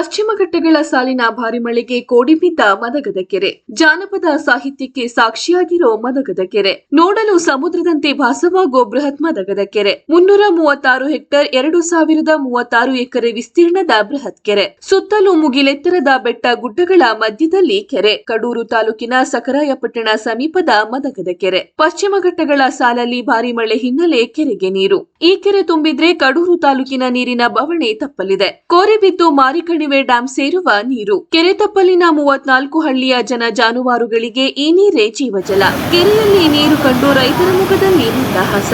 ಪಶ್ಚಿಮ ಘಟ್ಟಗಳ ಸಾಲಿನ ಭಾರಿ ಮಳೆಗೆ ಕೋಡಿಬಿದ್ದ ಮದಗದ ಕೆರೆ. ಜಾನಪದ ಸಾಹಿತ್ಯಕ್ಕೆ ಸಾಕ್ಷಿಯಾಗಿರೋ ಮದಗದ ಕೆರೆ. ನೋಡಲು ಸಮುದ್ರದಂತೆ ಭಾಸವಾಗೋ ಬೃಹತ್ ಮದಗದ ಕೆರೆ. ಮುನ್ನೂರ ಮೂವತ್ತಾರು ಹೆಕ್ಟೇರ್ ಎರಡು ಸಾವಿರದ ಮೂವತ್ತಾರು ಎಕರೆ ವಿಸ್ತೀರ್ಣದ ಬೃಹತ್ ಕೆರೆ. ಸುತ್ತಲೂ ಮುಗಿಲೆತ್ತರದ ಬೆಟ್ಟ ಗುಡ್ಡಗಳ ಮಧ್ಯದಲ್ಲಿ ಕೆರೆ. ಕಡೂರು ತಾಲೂಕಿನ ಸಕರಾಯಪಟ್ಟಣ ಸಮೀಪದ ಮದಗದ ಕೆರೆ. ಪಶ್ಚಿಮ ಘಟ್ಟಗಳ ಸಾಲಲ್ಲಿ ಭಾರಿ ಮಳೆ ಹಿನ್ನೆಲೆ ಕೆರೆಗೆ ನೀರು. ಈ ಕೆರೆ ತುಂಬಿದ್ರೆ ಕಡೂರು ತಾಲೂಕಿನ ನೀರಿನ ಬವಣೆ ತಪ್ಪಲಿದೆ. ಕೋರೆಬಿದ್ದು ಮಾರಿಕಣಿವೆ ಡ್ಯಾಂ ಸೇರುವ ನೀರು. ಕೆರೆ ತಪ್ಪಲಿನ ಮೂವತ್ನಾಲ್ಕು ಹಳ್ಳಿಯ ಜನ ಜಾನುವಾರುಗಳಿಗೆ ಈ ನೀರೇ ಜೀವಜಲ. ಕೆರೆಯಲ್ಲಿ ನೀರು ಕಂಡು ರೈತರ ಮುಖದಲ್ಲಿ ಮಂದಹಾಸ